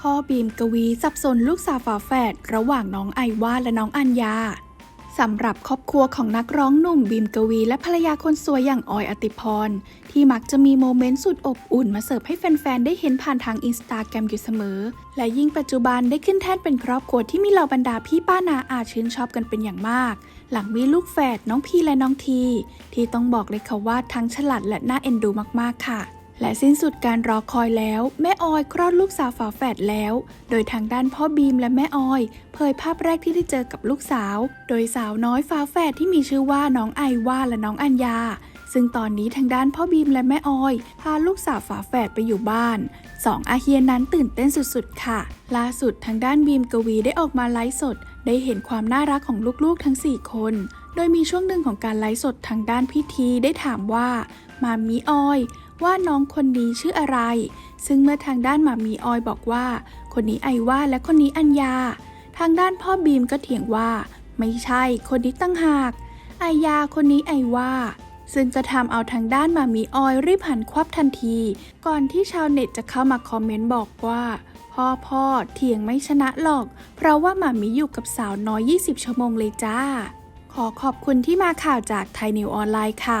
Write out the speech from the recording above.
พ่อบีมกวีสับสนลูกสาวฝาแฝดระหว่างน้องไอวาและน้องอัญญาสำหรับครอบครัวของนักร้องหนุ่มบีมกวี และภรรยาคนสวยอย่างออยอติพร ที่มักจะมีโมเมนต์สุดอบอุ่นมาเสิร์ฟให้แฟนๆ ได้เห็นผ่านทางอินสตาแกรมอยู่เสมอ และยิ่งปัจจุบันได้ขึ้นแท่นเป็นครอบครัวที่มีเหล่าบรรดาพี่ป้านาอาชื่นชอบกันเป็นอย่างมาก หลังมีลูกแฝดน้องพีและน้องที ที่ต้องบอกเลยค่ะว่าทั้งฉลาดและน่าเอ็นดูมากๆค่ะ และสิ้นสุดการรอคอยแล้ว แม่ออยคลอดลูกสาวฝาแฝดแล้ว โดยทางด้านพ่อบีมและแม่ออย เผยภาพแรกที่ได้เจอกับลูกสาว โดยสาวน้อยฝาแฝดที่มีชื่อว่าน้องไอว่าและน้องอัญญาซึ่งตอนนี้ทางด้านพ่อบีมและแม่ออย พาลูกสาวฝาแฝดไปอยู่บ้านสองอาเฮียนนั้นตื่นเต้นสุดๆ ค่ะ ล่าสุดทางด้านบีมกวีได้ออกมาไลฟ์สด ได้เห็นความน่ารักของลูกๆทั้ง 4 คน โดยมีช่วงหนึ่งของการไลฟ์สดทางด้านพิธีได้ถามว่ามามีออย ว่าน้องคนนี้ชื่ออะไร ซึ่งเมื่อทางด้านหมามีออยบอกว่า คนนี้ไอว่าและคนนี้อัญญา ทางด้านพ่อบีมก็เถียงว่า ไม่ใช่คนนี้ตั้งหากไอยาคนนี้ไอว่า ซึ่งจะทำเอาทางด้านมามีออยรีบหันควับทันที ก่อนที่ชาวเน็ตจะเข้ามาคอมเมนต์บอกว่าพ่อพ่อเถียงไม่ชนะหรอก เพราะว่าหมามีอยู่กับสาวน้อย 20 ชั่วโมงเลยจ้า ขอขอบคุณที่มาข่าวจากไทยนิวออนไลน์ค่ะ